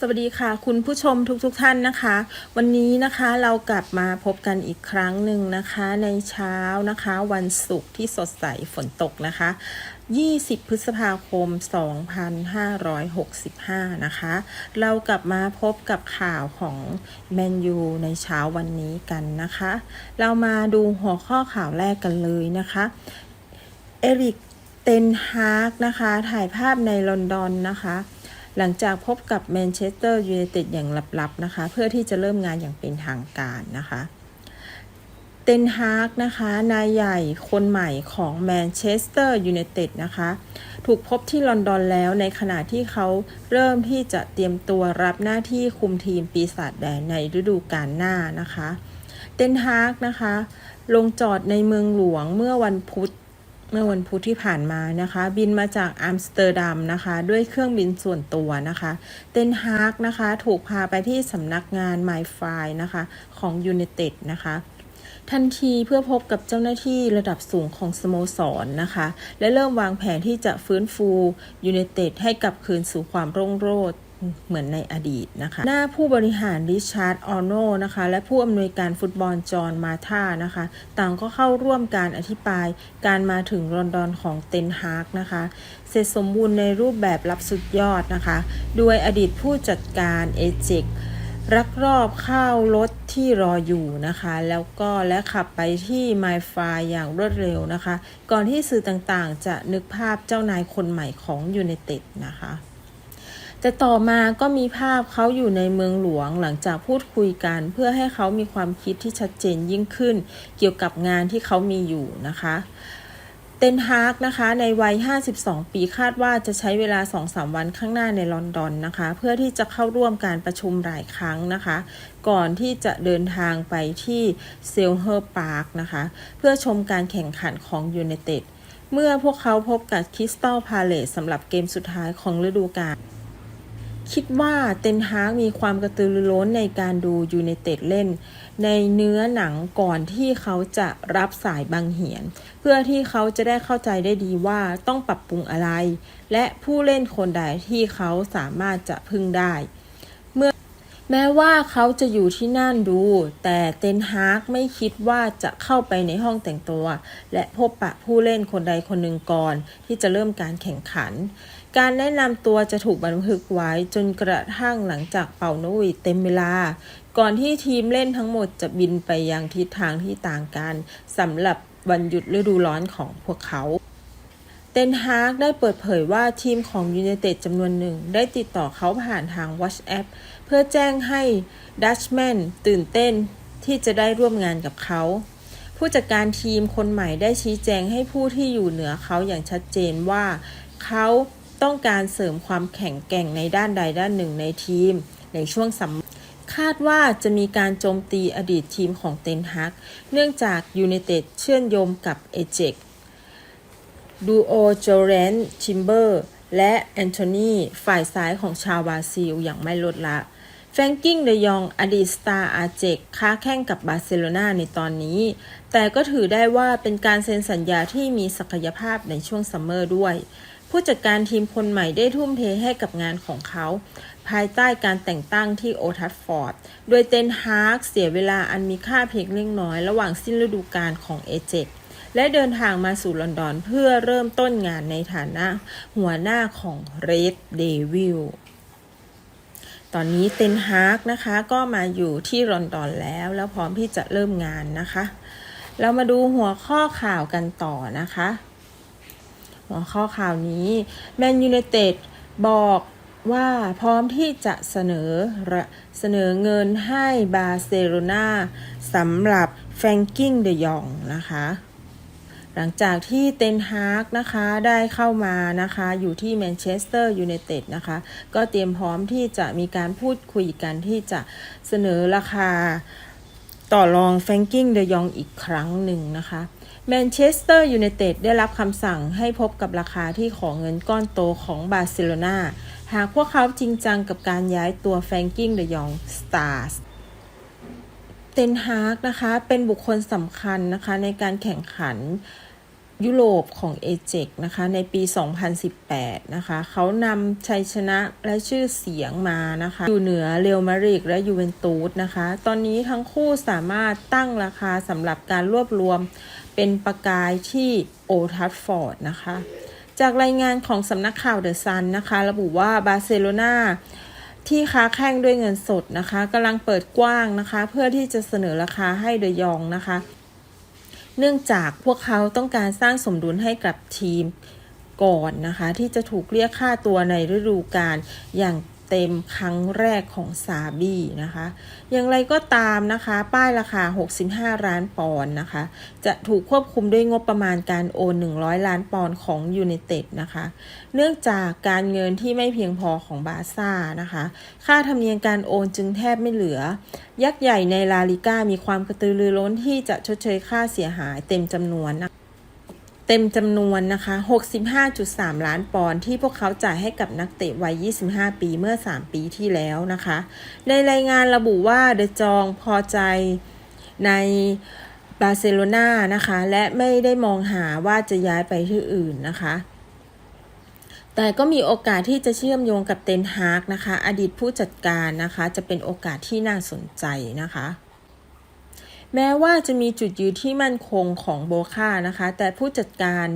สวัสดีค่ะ คุณผู้ชมทุกๆทท่านนะคะ วันนี้นะคะเรากลับมาพบกันอีกครั้งหนึ่งนะคะ ในเช้านะคะ วันศุกร์ที่สดใสฝนตกนะคะ 20 พฤษภาคม 2565 นะคะ เรากลับมาพบกับข่าวของแมนยูในเช้าวันนี้กันนะคะ เรามาดูหัวข้อข่าวแรกกันเลยนะคะเอริกเตนฮากนะคะ ถ่ายภาพในลอนดอนนะคะ หลังจากพบกับแมนเชสเตอร์ยูไนเต็ดอย่างลับๆนะคะ เพื่อที่จะเริ่มงานอย่างเป็นทางการนะคะเตนฮากนะคะนายใหญ่คนใหม่ของแมนเชสเตอร์ยูไนเต็ดนะคะ ถูกพบที่ลอนดอนแล้วในขณะที่เขาเริ่มที่จะเตรียมตัวรับหน้าที่คุมทีมปีศาจแดงในฤดูกาลหน้านะคะ เตนฮากนะคะ ลงจอดในเมืองหลวงเมื่อวันพุธ เมื่อวันพุธที่ผ่านมานะคะ บินมาจากอัมสเตอร์ดัมนะคะ ด้วยเครื่องบินส่วนตัวนะคะ เตนฮากนะคะ ถูกพาไปที่สำนักงานไมฟายนะคะของยูไนเต็ดนะคะทันทีเพื่อพบกับเจ้าหน้าที่ระดับสูงของสโมสรนนะคะ และเริ่มวางแผนที่จะฟื้นฟูยูไนเต็ดให้กลับคืนสู่ความรุ่งโรจน์ เหมือนในอดีตนะคะ หน้าผู้บริหารริชาร์ดออโนนะคะ และผู้อำนวยการฟุตบอลจอห์นมาธานะคะ ต่างก็เข้าร่วมการอธิบายการมาถึงลอนดอนของเตนฮากนะคะ เสร็จสมบูรณ์ในรูปแบบรับสุดยอดนะคะ โดยอดีตผู้จัดการเอเจกรักรอบเข้ารถที่รออยู่นะคะ แล้วก็และขับไปที่ไมฟาอย่างรวดเร็วนะคะ ก่อนที่สื่อต่างๆ จะนึกภาพเจ้านายคนใหม่ของยูไนเต็ดนะคะ แต่ต่อมาก็มีภาพเขาอยู่ในเมืองหลวงหลังจากพูดคุยกันเพื่อให้เขามีความคิดที่ชัดเจนยิ่งขึ้น เกี่ยวกับงานที่เขามีอยู่นะคะ เตนฮากนะคะในวัย 52 ปีคาดว่าจะใช้เวลา 2-3 วันข้างหน้าในลอนดอนนะคะ เพื่อที่จะเข้าร่วมการประชุมหลายครั้งนะคะ ก่อนที่จะเดินทางไปที่เซลเฮอร์พาร์คนะคะ เพื่อชมการแข่งขันของยูไนเต็ดเมื่อพวกเขาพบกับคริสตัลพาเลสสำหรับเกมสุดท้ายของฤดูกาล คิดว่าเตนฮากมีความกระตือรือร้นในการดูยูไนเต็ดเล่น ในเนื้อหนังก่อนที่เขาจะรับสายบางเหียน เพื่อที่เขาจะได้เข้าใจได้ดีว่าต้องปรับปรุงอะไร และผู้เล่นคนใดที่เขาสามารถจะพึ่งได้ เมื่อแม้ว่าเขาจะอยู่ที่นั่นดู แต่เตนฮากไม่คิดว่าจะเข้าไปในห้องแต่งตัว และพบปะผู้เล่นคนใดคนหนึ่งก่อนที่จะเริ่มการแข่งขัน การแนะนำตัวจะถูกบันทึกไว้จนกระทั่งหลังจากเป่านกหวีดเต็มเวลา ก่อนที่ทีมเล่นทั้งหมดจะบินไปยังทิศทางที่ต่างกันสำหรับวันหยุดฤดูร้อนของพวกเขาเตนฮากได้เปิดเผยว่าทีมของยูไนเต็ดจำนวนหนึ่ง ได้ติดต่อเขาผ่านทาง WhatsApp เพื่อแจ้งให้ดัชแมนตื่นเต้นที่จะได้ร่วมงานกับเขา ผู้จัดการทีมคนใหม่ได้ชี้แจงให้ผู้ที่อยู่เหนือเขาอย่างชัดเจนว่า เขา ต้องการเสริมความแข็งแกร่งในด้านใดด้านหนึ่งในทีม ในช่วงสัมคาดว่าจะมีการโจมตีอดีตทีมของเตนฮัก เนื่องจากยูไนเต็ดเชื่อมโยงกับเอเจกดูโอโจเรนชิมเบอร์และแอนโทนีฝ่ายซ้ายของชาวบราซิลอย่างไม่ลดละแฟรงกิ้งเดยองอดีตสตาร์อาเจกค้าแข่งกับบาร์เซโลนาในตอนนี้ แต่ก็ถือได้ว่าเป็นการเซ็นสัญญาที่มีศักยภาพในช่วงซัมเมอร์ด้วย ผู้จัดการทีมคนใหม่ได้ทุ่มเทให้กับงานของเขา ภายใต้การแต่งตั้งที่โอทัฟฟอร์ด โดยเตนฮาร์กเสียเวลาอันมีค่าเพียงเล็กน้อย ระหว่างสิ้นฤดูกาลของเอเจกและเดินทางมาสู่ลอนดอนเพื่อเริ่มต้นงานในฐานะหัวหน้าของเรดเดวิลตอนนี้เตนฮาร์กนะคะ ก็มาอยู่ที่ลอนดอนแล้ว แล้วพร้อมที่จะเริ่มงานนะคะ เรามาดูหัวข้อข่าวกันต่อนะคะ หัวข้อข่าวนี้แมนยู i นเต็ดบอกว่าพร้อมที่จะเสนอเสนอเงินให้บาร์เซโลนาสำหรับแฟรงกิ้งเดยองนะคะ หลังจากที่เตนฮากนะคะได้เข้ามานะคะอยู่ที่แมนเชสเตอร์ยูไนเต็ดนะคะ ก็เตรียมพร้อมที่จะมีการพูดคุยกันที่จะเสนอราคา ต่อรองแฟรงกิ้งเดยองอีกครั้งหนึ่งนะคะแมนเชสเตอร์ยูไนเต็ดได้รับคำสั่งให้พบกับราคาที่ขอเงินก้อนโตของบาร์เซโลนาหากพวกเขาจริงจังกับการย้ายตัวแฟรงกิ้งเดยองสตาร์สเตนฮากนะคะ เป็นบุคคลสำคัญนะคะในการแข่งขัน ยุโรปของเอเจกนะคะในปี 2018 นะคะเขานำชัยชนะและชื่อเสียงมานะคะ อยู่เหนือเรอัลมาดริดและยูเวนตุสนะคะ ตอนนี้ทั้งคู่สามารถตั้งราคาสำหรับการรวบรวมเป็นประกายที่โอทัฟฟอร์ดนะคะ จากรายงานของสำนักข่าวเดอะซันนะคะ ระบุว่าบาร์เซโลนาที่ค้าแข่งด้วยเงินสดนะคะกำลังเปิดกว้างนะคะ เพื่อที่จะเสนอราคาให้เดยองนะคะ เนื่องจากพวกเขาต้องการสร้างสมดุลให้กับทีมก่อนนะคะ ที่จะถูกเรียกค่าตัวในฤดูกาลอย่าง เต็มครั้งแรกของซาบี้นะคะ อย่างไรก็ตามนะคะ ป้ายราคา 65 ล้านปอนด์นะคะ จะถูกควบคุมด้วยงบประมาณการโอน 100 ล้านปอนด์ของยู i นเต็ดนะคะ เนื่องจากการเงินที่ไม่เพียงพอของบาซ่านะคะ ค่าธรรมเนียมการโอนจึงแทบไม่เหลือ ยักษ์ใหญ่ในลาลิก้ามีความกระตือรือร้นที่จะชดเชยค่าเสียหายเต็มจำนวนนะคะ เต็มจำนวนนะคะ 65.3 ล้านปอนด์ที่พวกเขาจ่ายให้กับนักเตะวัย 25 ปีเมื่อ 3 ปีที่แล้วนะคะ ในรายงานระบุว่าเดจองพอใจในบาร์เซโลนานะคะ และไม่ได้มองหาว่าจะย้ายไปที่อื่นนะคะ แต่ก็มีโอกาสที่จะเชื่อมโยงกับเตนฮากนะคะ อดีตผู้จัดการนะคะ จะเป็นโอกาสที่น่าสนใจนะคะ แม้ว่าจะมีจุดยืนที่มั่นคงของโบคานะคะ แต่ผู้จัดการ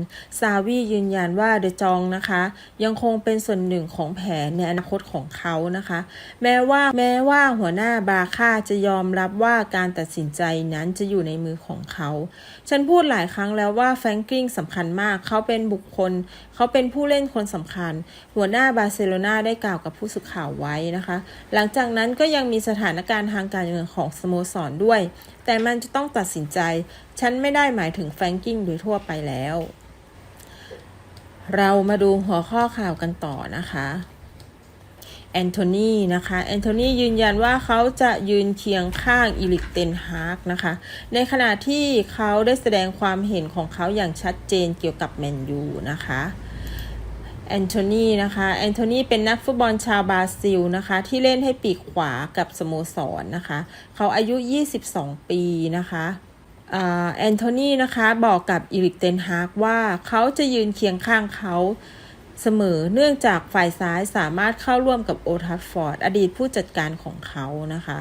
ซาวียืนยันว่าเดจองนะคะ ยังคงเป็นส่วนหนึ่งของแผนในอนาคตของเขานะคะ แม้ว่าแม้ว่าหัวหน้าบาค่าจะยอมรับว่าการตัดสินใจนั้นจะอยู่ในมือของเขา ฉันพูดหลายครั้งแล้วว่าแฟรงกิ้งสำคัญมาก เขาเป็นบุคคล เขาเป็นผู้เล่นคนสำคัญ หัวหน้าบาร์เซโลนาได้กล่าวกับผู้สื่อข่าวไว้นะคะ หลังจากนั้นก็ยังมีสถานการณ์ทางการเงินของสโมสรด้วย แต่มันจะต้องตัดสินใจ ฉันไม่ได้หมายถึงแฟงกิ้งโดยทั่วไปแล้ว เรามาดูหัวข้อข่าวกันต่อนะคะแอนโทนีนะคะแอนโทนียืนยันว่าเขาจะยืนเคียงข้างอีลิกเตนฮาร์กนะคะ ในขณะที่เขาได้แสดงความเห็นของเขาอย่างชัดเจนเกี่ยวกับแมนยูนะคะ แอนโทนีนะคะแอนโทนีเป็นนักฟุตบอลชาวบราซิลนะคะ ที่เล่นให้ปีกขวากับสโมสรนนะคะ เขาอายุ 22 ปีนะคะแอนโทนีนะคะบอกกับอีริกเตนฮากว่าเขาจะยืนเคียงข้างเขาเสมอเนื่องจากฝ่ายซ้ายสามารถเข้าร่วมกับโอทัฟฟอร์ด อดีตผู้จัดการของเขานะคะ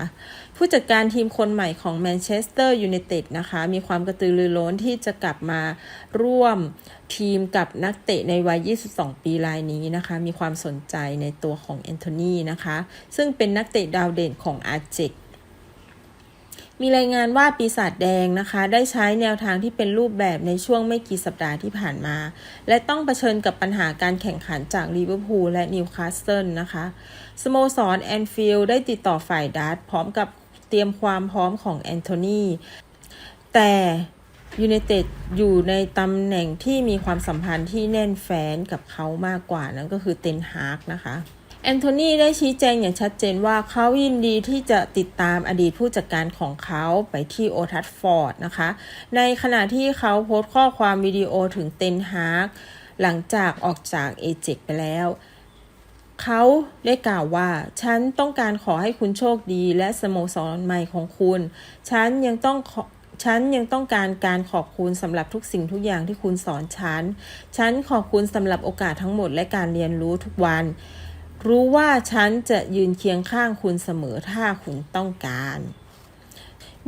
ผู้จัดการทีมคนใหม่ของแมนเชสเตอร์ยูไนเต็ดนะคะ มีความกระตือรือร้นที่จะกลับมาร่วมทีมกับนักเตะในวัย 22 ปีรายนี้นะคะ มีความสนใจในตัวของแอนโทนีนะคะ ซึ่งเป็นนักเตะดาวเด่นของอาร์เจกมีรายงานว่าปีศาจแดงนะคะ ได้ใช้แนวทางที่เป็นรูปแบบในช่วงไม่กี่สัปดาห์ที่ผ่านมา และต้องเผชิญกับปัญหาการแข่งขันจากลิเวอร์พูลและนิวคาสเซิลนะคะสโมสรแอนฟิลด์ได้ติดต่อฝ่ายดัตพร้อมกับ เตรียมความพร้อมของแอนโทนีแต่ยูไนเต็ดอยู่ในตำแหน่งที่มีความสัมพันธ์ที่แน่นแฟ้นกับเขามากกว่านั่นก็คือเตนฮากนะคะแอนโทนีได้ชี้แจงอย่างชัดเจนว่าเขายินดีที่จะติดตามอดีตผู้จัดการของเขาไปที่โอทัฟฟอร์ดนะคะ ในขณะที่เขาโพสต์ข้อความวิดีโอถึงเตนฮากหลังจากออกจากเอเจกไปแล้ว เขาได้กล่าวว่า ฉันต้องการขอให้คุณโชคดีและสโมสรใหม่ของคุณ ฉันยังต้องฉันยังต้องการการขอบคุณสำหรับทุกสิ่งทุกอย่างที่คุณสอนฉัน ฉันขอบคุณสำหรับโอกาสทั้งหมดและการเรียนรู้ทุกวัน รู้ว่าฉันจะยืนเคียงข้างคุณเสมอถ้าคุณต้องการ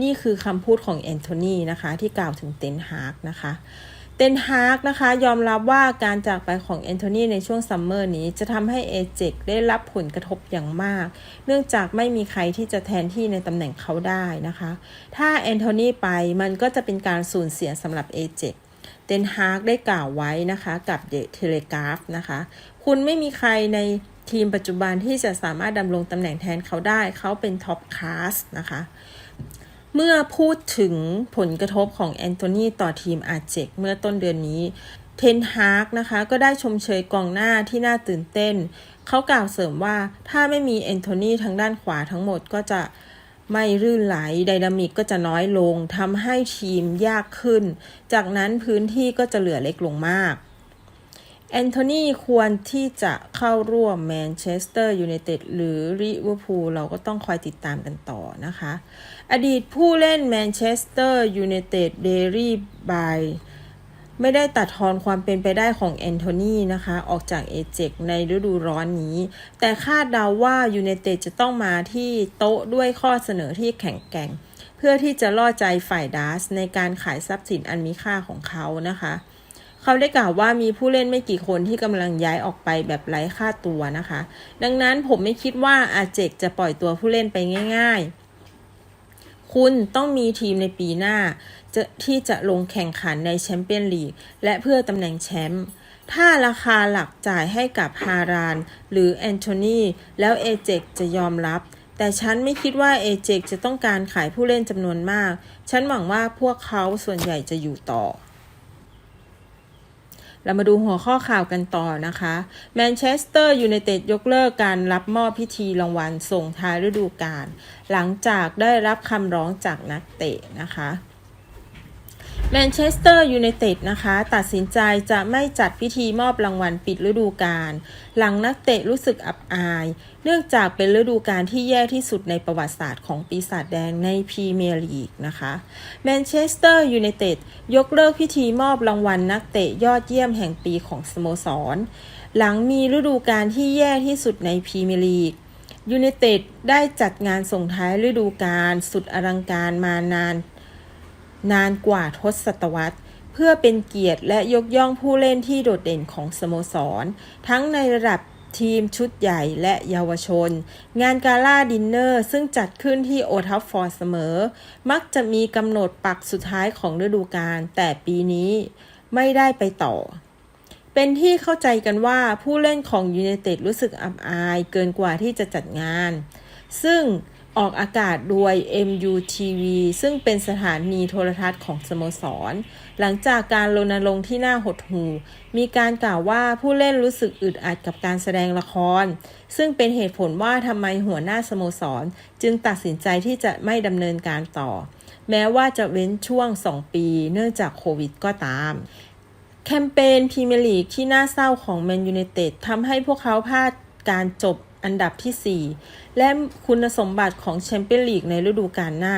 นี่คือคำพูดของแอนโทนีนะคะ ที่กล่าวถึงเตนฮากนะคะ เตนฮากนะคะยอมรับว่าการจากไปของแอนโทนีในช่วงซัมเมอร์นี้จะทำให้เอเจกได้รับผลกระทบอย่างมาก เนื่องจากไม่มีใครที่จะแทนที่ในตำแหน่งเขาได้นะคะ ถ้าแอนโทนีไปมันก็จะเป็นการสูญเสียสำหรับเอเจกเตนฮากได้กล่าวไว้นะคะกับเดอะเทเลกราฟนะคะ คุณไม่มีใครในทีมปัจจุบันที่จะสามารถดำรงตำแหน่งแทนเขาได้ เขาเป็นท็อปคลาสนะคะ เมื่อพูดถึงผลกระทบของแอนโทนีต่อทีมอาเจกเมื่อต้นเดือนนี้เทนฮากนะคะ ก็ได้ชมเชยกองหน้าที่น่าตื่นเต้น เขากล่าวเสริมว่าถ้าไม่มีแอนโทนีทางด้านขวาทั้งหมดก็จะไม่รื่นไหลไดนามิกก็จะน้อยลงทำให้ทีมยากขึ้น จากนั้นพื้นที่ก็จะเหลือเล็กลงมาก แอนโทนีควรที่จะเข้าร่วมแมนเชสเตอร์ยูไนเต็ดหรือลิเวอร์พูลเราก็ต้องคอยติดตามกันต่อนะคะ อดีตผู้เล่นแมนเชสเตอร์ยูไนเต็ดเดรี่บายไม่ได้ตัดทอนความเป็นไปได้ของแอนโทนีนะคะ ออกจากเอเจกในฤดูร้อนนี้ แต่คาดเดาว่ายู i นเต็ดจะต้องมาที่โต๊ะด้วยข้อเสนอที่แข็งแกร่ง เพื่อที่จะล่อใจฝ่ายดัสในการขายทรัพย์สินอันมีค่าของเขานะคะ เขาได้กล่าวว่ามีผู้เล่นไม่กี่คนที่กำลังย้ายออกไปแบบไร้ค่าตัวนะคะ ดังนั้นผมไม่คิดว่าอาเจกจะปล่อยตัวผู้เล่นไปง่าย ๆ คุณต้องมีทีมในปีหน้าจะที่จะลงแข่งขันในแชมเปี้ยนลีกและเพื่อตำแหน่งแชมป์ถ้าราคาหลักจ่ายให้กับฮาราน หรือแอนโทนีแล้วเอเจกจะยอมรับ แต่ฉันไม่คิดว่าเอเจกจะต้องการขายผู้เล่นจำนวนมาก ฉันหวังว่าพวกเขาส่วนใหญ่จะอยู่ต่อ เรามาดูหัวข้อข่าวกันต่อนะคะแมนเชสเตอร์ยูไนเต็ดยกเลิกการรับมอบพิธีรางวัลส่งท้ายฤดูกาลหลังจากได้รับคำร้องจากนักเตะนะคะ แมนเชสเตอร์ยูไนเต็ดนะคะ ตัดสินใจจะไม่จัดพิธีมอบรางวัลปิดฤดูกาลหลังนักเตะรู้สึกอับอาย เนื่องจากเป็นฤดูกาลที่แย่ที่สุดในประวัติศาสตร์ของปีศาจแดงในพรีเมียร์ลีกนะคะแมนเชสเตอร์ยูไนเต็ดยกเลิกพิธีมอบรางวัลนักเตะยอดเยี่ยมแห่งปีของสโมสร หลังมีฤดูกาลที่แย่ที่สุดในพรีเมียร์ลีกยูไนเต็ดได้จัดงานส่งท้ายฤดูกาลสุดอลังการมานาน นานกว่าทศตวรรษ เพื่อเป็นเกียรติและยกย่องผู้เล่นที่โดดเด่นของสโมสร ทั้งในระดับทีมชุดใหญ่และเยาวชน งานกาล่าดินเนอร์ ซึ่งจัดขึ้นที่โอทัฟฟอร์ดเสมอ มักจะมีกำหนดปักสุดท้ายของฤดูกาลแต่ปีนี้ไม่ได้ไปต่อ เป็นที่เข้าใจกันว่าผู้เล่นของยู i นเต็ดรู้สึกอับอายเกินกว่าที่จะจัดงาน ซึ่ง ออกอากาศโดย MUTV ซึ่งเป็นสถานีโทรทัศน์ของสโมสร หลังจากการรณรงค์ที่น่าหดหู่ มีการกล่าวว่าผู้เล่นรู้สึกอึดอัดกับการแสดงละคร ซึ่งเป็นเหตุผลว่าทำไมหัวหน้าสโมสร จึงตัดสินใจที่จะไม่ดำเนินการต่อ แม้ว่าจะเว้นช่วง 2 ปี เนื่องจากโควิดก็ตามแคมเปญพรีเมียร์ลีกที่น่าเศร้าของแมนยู i นเต็ดทำให้พวกเขาพลาดการจบ อันดับที่ 4 และคุณสมบัติของแชมเปี้ยนลีกในฤดูกาลหน้า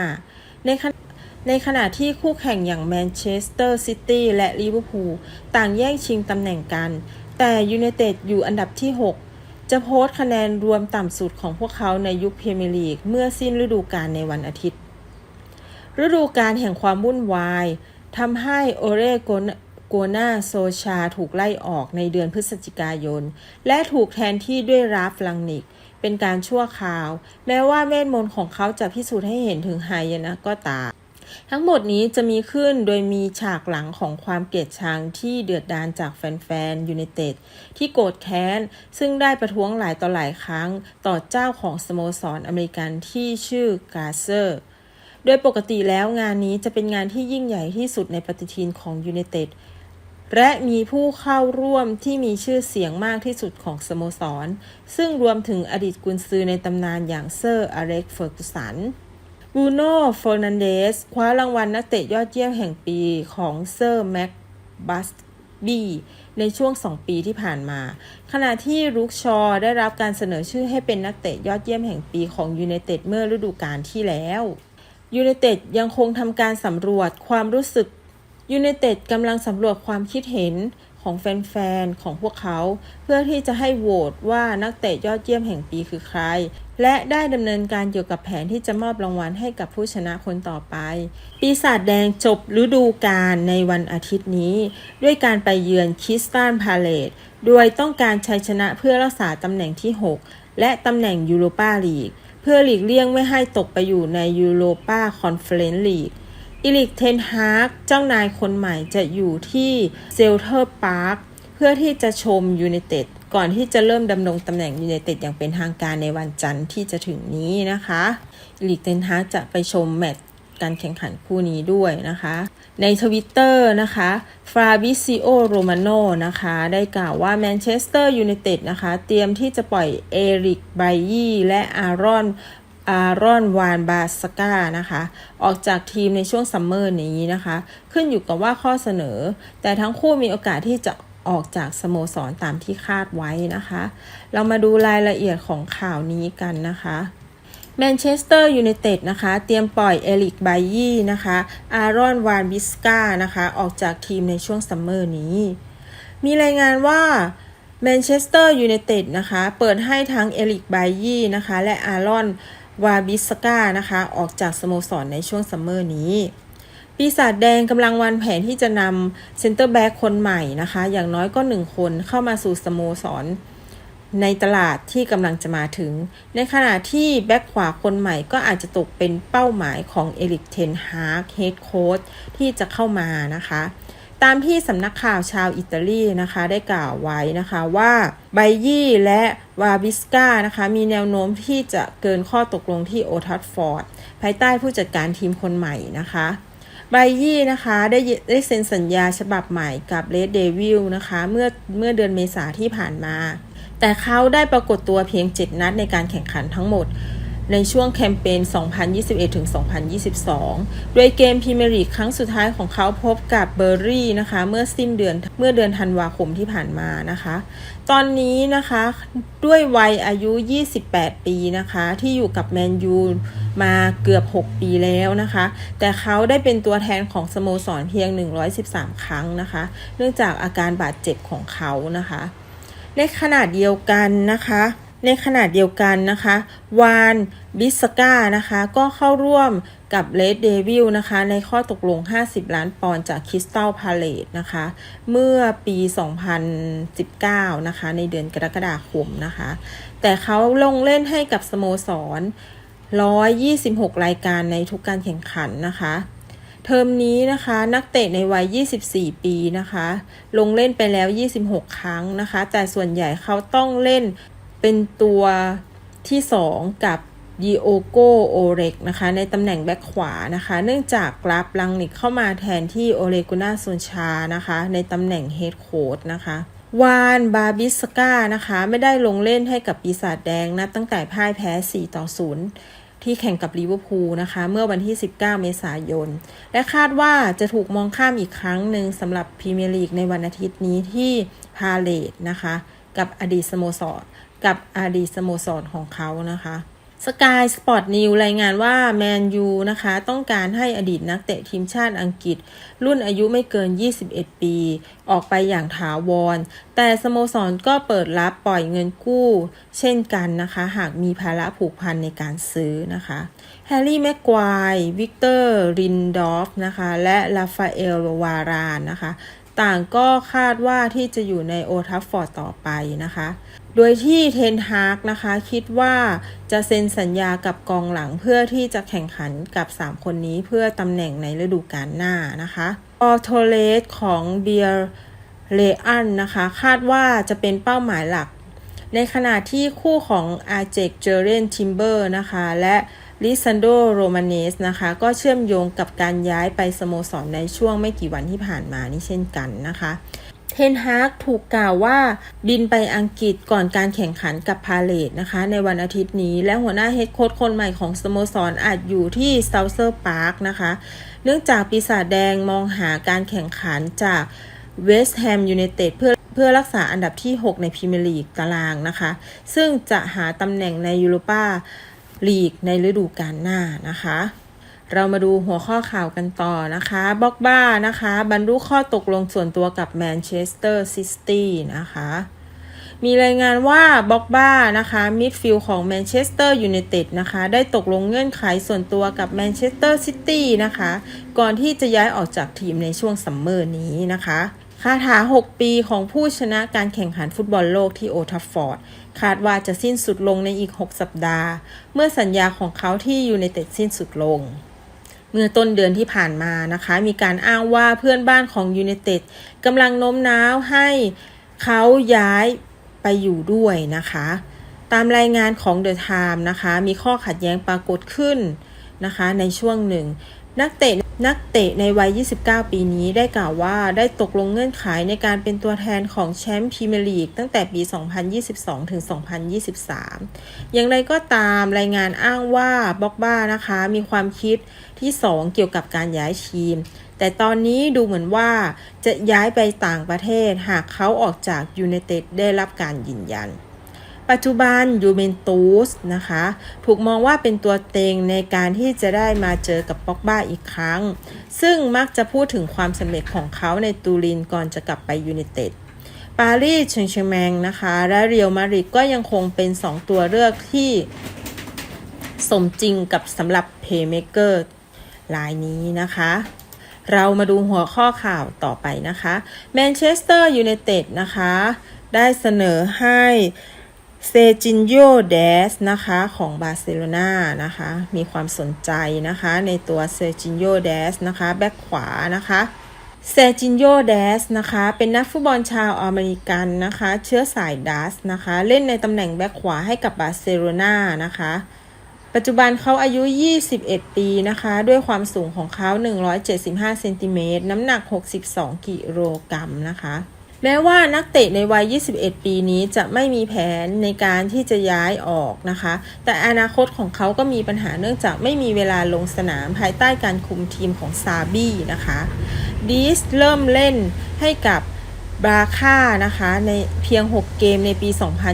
ในขณะในขณะที่คู่แข่งอย่างแมนเชสเตอร์ซิตี้และลิเวอร์พูลต่างแย่งชิงตำแหน่งกัน แต่ยูไนเต็ดอยู่อันดับที่ 6 จะโพสต์คะแนนรวมต่ำสุดของพวกเขาในยุคพรีเมียร์ลีกเมื่อสิ้นฤดูกาลในวันอาทิตย์ ฤดูกาลแห่งความวุ่นวายทำให้โอเรโก นโกนาโซชาถูกไล่ออกในเดือนพฤศจิกายน และถูกแทนที่ด้วยราฟลังนิก เป็นการชั่วคราว แม้ว่าเวทมนต์ของเขาจะพิสูจน์ให้เห็นถึงไฮยนะก็ตามทั้งหมดนี้จะมีขึ้นโดยมีฉากหลังของความเกลียดชังที่เดือดดาลจากแฟนๆยูไนเต็ดที่โกรธแค้น ซึ่งได้ประท้วงหลายต่อหลายครั้งต่อเจ้าของสโมสรอเมริกันที่ชื่อกาเซอร์ โดยปกติแล้วงานนี้จะเป็นงานที่ยิ่งใหญ่ที่สุดในปฏิทินของยูไนเต็ด และมีผู้เข้าร่วมที่มีชื่อเสียงมากที่สุดของสโมสร ซึ่งรวมถึงอดีตกุนซือในตำนานอย่างเซอร์อเล็กเฟอร์กุสันบรูโน่เฟอร์นันเดสคว้ารางวัลนักเตะยอดเยี่ยมแห่งปีของเซอร์แม็กบัสบี้ในช่วง 2 ปีที่ผ่านมา ขณะที่รุกชอได้รับการเสนอชื่อให้เป็นนักเตะยอดเยี่ยมแห่งปีของยูไนเต็ดเมื่อฤดูกาลที่แล้วยูไนเต็ดยังคงทำการสำรวจความรู้สึก ยูไนเต็ดกำลังสำรวจความคิดเห็นของแฟนๆ ของพวกเขา เพื่อที่จะให้โหวตว่านักเตะยอดเยี่ยมแห่งปีคือใคร และได้ดำเนินการเกี่ยวกับแผนที่จะมอบรางวัลให้กับผู้ชนะคนต่อไป ปีศาจแดงจบฤดูกาลในวันอาทิตย์นี้ ด้วยการไปเยือนคิสตันพาเลตโดยต้องการชัยชนะเพื่อรักษาตำแหน่งที่ 6 และตำแหน่งยูโรปาลีก เพื่อหลีกเลี่ยงไม่ให้ตกไปอยู่ในยูโรปาคอนเฟอเรนซ์ลีก อิลิกเทนฮากเจ้านายคนใหม่จะอยู่ที่เซลเทอร์พาร์คเพื่อที่จะชมยูไนเต็ดก่อนที่จะเริ่มดำรงตำแหน่งยูไนเต็ดอย่างเป็นทางการในวันจันทร์ที่จะถึงนี้นะคะอิลิกเทนฮากจะไปชมแมตช์การแข่งขันคู่นี้ด้วยนะคะ ในทวิตเตอร์นะคะฟราบิซิโอโรมาโนนะคะได้กล่าวว่าแมนเชสเตอร์ยูไนเต็ดนะคะ เตรียมที่จะปล่อยเอริกไบยี่และอารอน อารอนวานบาสกานะคะ ออกจากทีมในช่วงซัมเมอร์นี้นะคะ ขึ้นอยู่กับว่าข้อเสนอ แต่ทั้งคู่มีโอกาสที่จะออกจากสโมสรตามที่คาดไว้นะคะ เรามาดูรายละเอียดของข่าวนี้กันนะคะแมนเชสเตอร์ยูไนเต็ดนะคะ เตรียมปล่อยเอริกไบยี่นะคะ อารอนวานบิสกานะคะ ออกจากทีมในช่วงซัมเมอร์นี้ มีรายงานว่าแมนเชสเตอร์ยูไนเต็ดนะคะ เปิดให้ทั้งเอริกไบยี่นะคะ และอารอน วาบิสกานะคะ ออกจากสโมสรในช่วงซัมเมอร์นี้ ปีศาจแดงกำลังวางแผนที่จะนำเซนเตอร์แบ็กคนใหม่นะคะ อย่างน้อยก็หนึ่งคนเข้ามาสู่สโมสรในตลาดที่กำลังจะมาถึง ในขณะที่แบ็กขวาคนใหม่ก็อาจจะตกเป็นเป้าหมายของเอริกเทนฮาร์กเฮดโค้ชที่จะเข้ามานะคะ ตามที่สำนักข่าวชาวอิตาลีนะคะได้กล่าวไว้นะคะว่าไบยี่และวาบิสกานะคะมีแนวโน้มที่จะเกินข้อตกลงที่โอทัฟฟอร์ดภายใต้ผู้จัดการทีมคนใหม่นะคะไบยี่นะคะได้ได้เซ็นสัญญาฉบับใหม่กับเลดเดวิลนะคะเมื่อเมื่อเดือนเมษาที่ผ่านมา แต่เขาได้ปรากฏตัวเพียง 7 นัดในการแข่งขันทั้งหมด ในช่วงแคมเปญ 2021-2022 โดยเกมพรีเมียร์ลีกครั้งสุดท้ายของเขาพบกับเบอร์รี่นะคะ เมื่อสิ้นเดือนเมื่อเดือนธันวาคมที่ผ่านมานะคะ ตอนนี้นะคะด้วยวัยอายุ 28 ปีนะคะ ที่อยู่กับแมนยูมาเกือบ 6 ปีแล้วนะคะ แต่เขาได้เป็นตัวแทนของสโมสรเพียง 113 ครั้งนะคะ เนื่องจากอาการบาดเจ็บของเขานะคะ ในขณะเดียวกันนะคะ ในขณะเดียวกันนะคะ วานบิสกานะคะ ก็เข้าร่วมกับเลดเดวิลนะคะ ในข้อตกลง 50 ล้านปอนด์จากคริสตัลพาเลตนะคะ เมื่อปี 2019 นะคะ ในเดือนกรกฎาคมนะคะ แต่เขาลงเล่นให้กับสโมสร 126 รายการในทุกการแข่งขันนะคะเทอมนี้นะคะนักเตะในวัย 24 ปีนะคะ ลงเล่นไปแล้ว 26 ครั้งนะคะ แต่ส่วนใหญ่เขาต้องเล่น เป็นตัวที่ 2 กับดีโอโกโอเรกนะคะในตำแหน่งแบ็คขวานะคะ เนื่องจากกราฟลังนิกเข้ามาแทนที่โอเลกุน่าโซนชานะคะ ในตำแหน่งเฮดโค้ชนะคะวานบาบิสกานะคะ ไม่ได้ลงเล่นให้กับปีศาจแดงนะตั้งแต่พ่ายแพ้ 4 ต่อ 0 ที่แข่งกับลิเวอร์พูลนะคะ เมื่อวันที่ 19 เมษายน และคาดว่าจะถูกมองข้ามอีกครั้งหนึ่งสำหรับพรีเมียร์ลีกในวันอาทิตย์นี้ที่พาเลตนะคะ กับอดีตสโมสร กับอดีตสโมสรของเขานะคะสกายสปอร์ตนิวรายงานว่าแมนยูนะคะ ต้องการให้อดีตนักเตะทีมชาติอังกฤษ รุ่นอายุไม่เกิน 21 ปี ออกไปอย่างถาวร แต่สโมสรก็เปิดรับปล่อยเงินกู้ เช่นกันนะคะ หากมีภาระผูกพันในการซื้อนะคะแฮร์รี่แม็กควายวิกเตอร์ รินดอฟนะคะ และลาฟาเอลวารานนะคะ ต่างก็คาดว่าที่จะอยู่ในโอทัฟฟอร์ดต่อไปนะคะ โดยที่เทนฮากนะคะคิดว่าจะเซ็นสัญญากับกองหลังเพื่อที่จะแข่งขันกับ 3 คนนี้เพื่อตำแหน่งในฤดูกาลหน้านะคะออโทเลสของเบียร์เลอันนะคะคาดว่าจะเป็นเป้าหมายหลัก ในขณะที่คู่ของอาเจกเจเรนทิมเบอร์นะคะและลิซันโดโรมาเนสนะคะก็เชื่อมโยงกับการย้ายไปสโมสรในช่วงไม่กี่วันที่ผ่านมานี่เช่นกันนะคะ เทนฮากถูกกล่าวว่าบินไปอังกฤษก่อนการแข่งขันกับพาเลตนะคะ ในวันอาทิตย์นี้ และหัวหน้าเฮดโค้ชคนใหม่ของสโมสรอาจอยู่ที่เซาเซอร์พาร์คนะคะ เนื่องจากปีศาจแดงมองหาการแข่งขันจากเวสต์แฮมยูไนเต็ดเพื่อเพื่อรักษาอันดับที่ 6 ในพรีเมียร์ลีกตารางนะคะ ซึ่งจะหาตำแหน่งในยูโรปาลีกในฤดูกาลหน้านะคะ เรามาดูหัวข้อข่าวกันต่อนะคะบ็อกบ้านะคะ บรรลุข้อตกลงส่วนตัวกับแมนเชสเตอร์ซิตี้นะคะ มีรายงานว่าบ็อกบ้านะคะมิดฟิลด์ของแมนเชสเตอร์ยูไนเต็ดนะคะ ได้ตกลงเงื่อนไขส่วนตัวกับแมนเชสเตอร์ซิตี้นะคะ ก่อนที่จะย้ายออกจากทีมในช่วงซัมเมอร์นี้นะคะคาถา 6 ปีของผู้ชนะการแข่งขันฟุตบอลโลกที่โอทัฟฟอร์ด คาดว่าจะสิ้นสุดลงในอีก 6 สัปดาห์ เมื่อสัญญาของเขาที่ยูไนเต็ดสิ้นสุดลง เมื่อต้นเดือนที่ผ่านมานะคะ มีการอ้างว่าเพื่อนบ้านของยูเนเต็ดกำลังโน้มน้าวให้เขาย้ายไปอยู่ด้วยนะคะ ตามรายงานของเดอะไทม์นะคะ มีข้อขัดแย้งปรากฏขึ้นนะคะ ในช่วงหนึ่ง นักเตะ นักเตะในวัย 29 ปีนี้ได้กล่าวว่าได้ตกลงเงื่อนไขในการเป็นตัวแทนของแชมป์พรีเมียร์ลีกตั้งแต่ปี 2022 ถึง 2023 อย่างไรก็ตามรายงานอ้างว่าบ็อกบ้านะคะ มีความคิดที่ 2 เกี่ยวกับการย้ายทีม แต่ตอนนี้ดูเหมือนว่าจะย้ายไปต่างประเทศหากเขาออกจากยูไนเต็ดได้รับการยืนยัน ปัจจุบันยูเ e นตูสนะคะ ถูกมองว่าเป็นตัวเต็งในการที่จะได้มาเจอกับป็อกบ้าอีกครั้ง ซึ่งมักจะพูดถึงความสำเร็จของเขาในตูรินก่อนจะกลับไปยู n นเต็ดปารีสเชงเชงแมงนะคะ และเรียวมาริดก็ยังคงเป็น 2 ตัวเลือกที่สมจริงกับสำหรับเพย์เมเกอร์รายนี้นะคะ เรามาดูหัวข้อข่าวต่อไปนะคะแมนเชสเตอร์ยูไนเต็ดนะคะ ได้เสนอให้ เซจินโยเดสนะคะของบาร์เซโลนานะคะมีความสนใจนะคะในตัวเซจินโยเดสนะคะแบ็คขวานะคะเซจินโยเดสนะคะเป็นนักฟุตบอลชาวอเมริกันนะคะเชื้อสายดัสนะคะเล่นในตำแหน่งแบ็คขวาให้กับบาร์เซโลนานะคะปัจจุบันเขาอายุ 21 ปีนะคะ ด้วยความสูงของเขา 175 เซนติเมตร น้ำหนัก 62 กิโลกรัมนะคะ แม้ว่านักเตะในวัย 21 ปีนี้จะไม่มีแผนในการที่จะย้ายออกนะคะ แต่อนาคตของเขาก็มีปัญหาเนื่องจากไม่มีเวลาลงสนามภายใต้การคุมทีมของซาบี้นะคะดีสเริ่มเล่นให้กับบราค่านะคะในเพียง 6 เกมในปี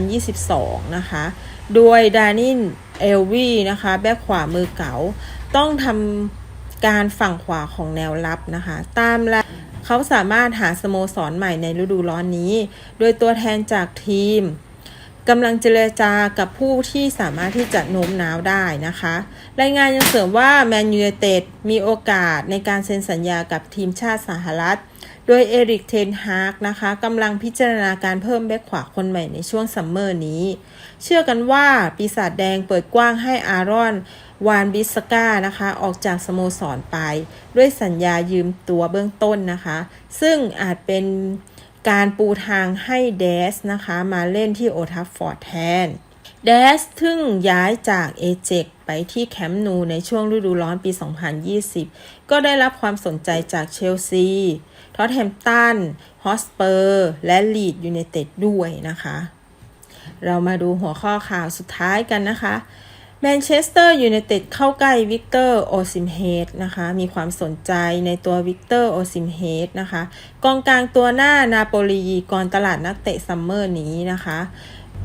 2022 นะคะ โดยดานินเอลวีนะคะแบ็คขวามือเก๋าต้องทำการฝั่งขวาของแนวรับนะคะ ตามและ เขาสามารถหาสโมสรใหม่ในฤดูร้อนนี้ โดยตัวแทนจากทีมกำลังเจรจากับผู้ที่สามารถที่จะโน้มน้าวได้นะคะ รายงานยังเสริมว่าแมนยูเต็ดมีโอกาสในการเซ็นสัญญากับทีมชาติสหรัฐ โดยเอริกเทนฮากนะคะกำลังพิจารณาการเพิ่มแบ็คขวาคนใหม่ในช่วงซัมเมอร์นี้ เชื่อกันว่าปีศาจแดงเปิดกว้างให้อารอน วานบิสกานะคะ ออกจากสโมสรไป ด้วยสัญญายืมตัวเบื้องต้นนะคะ ซึ่งอาจเป็นการปูทางให้เดสนะคะ มาเล่นที่โอทัฟฟอร์ดแทนเดสทึ่งย้ายจากเอเจกไปที่แคมป์นูในช่วงฤดูร้อนปี 2020 ก็ได้รับความสนใจจากเชลซี ทอตแฮมตัน ฮอสเปอร์ และลีดยูไนเต็ดด้วยนะคะ เรามาดูหัวข้อข่าวสุดท้ายกันนะคะ แมนเชสเตอร์ยูไนเต็ดเข้าใกล้วิกเตอร์โอซิมเฮดนะคะ มีความสนใจในตัววิกเตอร์โอซิมเฮดนะคะ กองกลางตัวหน้านาโปลีก่อนตลาดนักเตะซัมเมอร์นี้นะคะ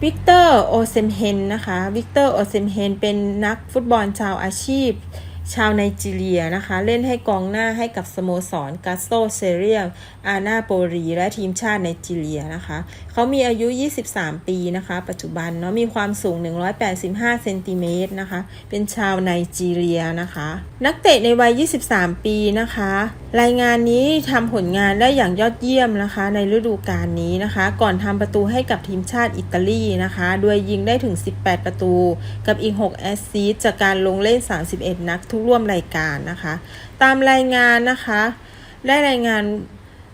วิกเตอร์โอเซมเฮนนะคะ วิกเตอร์โอเซมเฮนเป็นนักฟุตบอลชาวอาชีพ ชาวไนจีเรียนะคะ เล่นให้กองหน้าให้กับสโมสรกาสโตเซเรียมอาณาโปรี และทีมชาติไนจีเรียนะคะ เขามีอายุ 23 ปีนะคะ ปัจจุบันเนาะมีความสูง 185เซนติเมตรนะคะ เป็นชาวไนจีเรียนะคะ นักเตะในวัย 23 ปีนะคะ รายงานนี้ทำผลงานได้อย่างยอดเยี่ยมนะคะ ในฤดูกาลนี้นะคะ ก่อนทำประตูให้กับทีมชาติอิตาลีนะคะโดยยิงได้ถึง 18 ประตู กับอีก 6 แอสซิสจากการลงเล่น 31 นัดทุกร่วมรายการนะคะ ตามรายงานนะคะ ได้รายงาน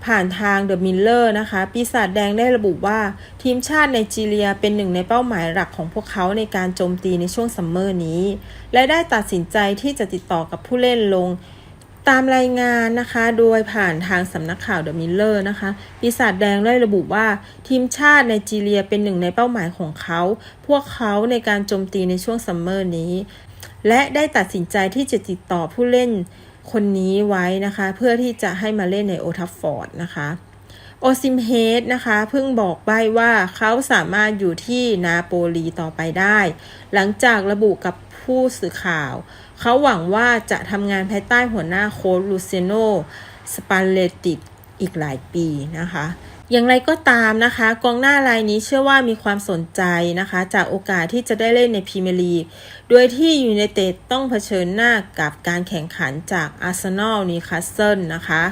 ผ่านทางเดอะมิลเลอร์นะคะ ปีศาจแดงได้ระบุว่า ทีมชาติไนจีเรียเป็นหนึ่งในเป้าหมายหลักของพวกเขาในการโจมตีในช่วงซัมเมอร์นี้ และได้ตัดสินใจที่จะติดต่อกับผู้เล่นลง ตามรายงานนะคะโดยผ่านทางสำนักข่าวเดอะมิลเลอร์นะคะ ปีศาจแดงได้ระบุว่าทีมชาติไนจีเรียเป็นหนึ่งในเป้าหมายของเขา พวกเขาในการโจมตีในช่วงซัมเมอร์นี้ และได้ตัดสินใจที่จะติดต่อผู้เล่นคนนี้ไว้นะคะ เพื่อที่จะให้มาเล่นในโอทัฟฟอร์ดนะคะโอซิมเฮดนะคะเพิ่งบอกใบ้ว่าเขาสามารถอยู่ที่นาโปลีต่อไปได้ หลังจากระบุกับผู้สื่อข่าว เขาหวังว่าจะทำงานภายใต้หัวหน้าโค้ชลูเซโนสปาเลติกอีกหลายปีนะคะ อย่างไรก็ตามนะคะ กองหน้ารายนี้เชื่อว่ามีความสนใจนะคะ จากโอกาสที่จะได้เล่นในพรีเมียร์ลีก โดยที่ยูไนเต็ดต้องเผชิญหน้ากับการแข่งขันจากอาร์เซนอลนีคาสเซิลนะคะ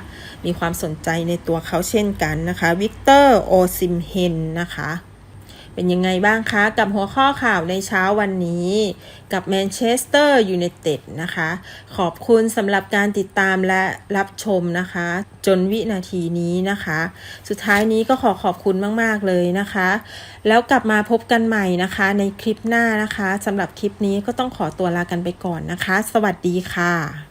มีความสนใจในตัวเขาเช่นกันนะคะ วิกเตอร์ โอซิมเฮนนะคะ เป็นยังไงบ้างคะ กับหัวข้อข่าวในเช้าวันนี้ กับแมนเชสเตอร์ยูไนเต็ดนะคะ ขอบคุณสำหรับการติดตามและรับชมนะคะ จนวินาทีนี้นะคะ สุดท้ายนี้ก็ขอขอบคุณมาก ๆ เลยนะคะ แล้วกลับมาพบกันใหม่นะคะในคลิปหน้านะคะสำหรับคลิปนี้ก็ต้องขอตัวลากันไปก่อนนะคะ สวัสดีค่ะ